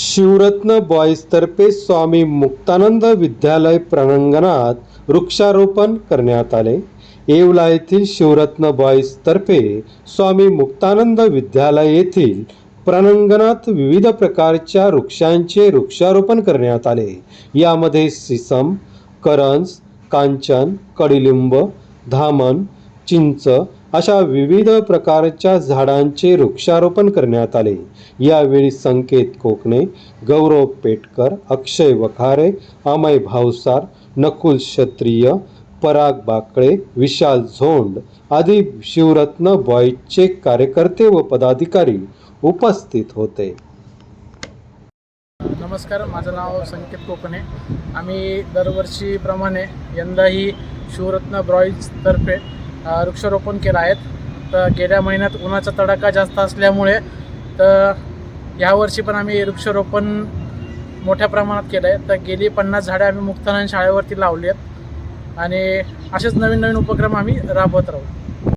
शिवरत्न बॉईजतर्फे स्वामी मुक्तानंद विद्यालय प्रांगणात वृक्षारोपण करण्यात आले. येवला येथील शिवरत्न बॉईजतर्फे स्वामी मुक्तानंद विद्यालय येथील प्रांगणात विविध प्रकारच्या वृक्षांचे वृक्षारोपण करण्यात आले. यामध्ये सिसम करंज कांचन कडिलिंब धामण चिंच अशा विविध प्रकारच्या झाडांचे वृक्षारोपण करण्यात आले. यावेळी संकेत कोकणे गौरव पेटकर अक्षय वखारे अमय भावसार नकुल क्षत्रिय पराग बाकळे विशाल झोंड आदी शिवरत्न बॉईजचे कार्यकर्ते व पदाधिकारी उपस्थित होते. नमस्कार माझं नाव संकेत कोकणे. आम्ही दरवर्षीप्रमाणे यंदाही शिवरत्न ब्रॉईजतर्फे वृक्षारोपण केलं आहेत. तर गेल्या महिन्यात उन्हाचा तडाखा जास्त असल्यामुळे तर यावर्षी पण आम्ही वृक्षारोपण मोठ्या प्रमाणात केलं आहे तर गेली पन्नास झाडे आम्ही मुक्तानंद शाळेवरती लावली आहेत. आणि असेच नवीन नवीन उपक्रम आम्ही राबवत राहू.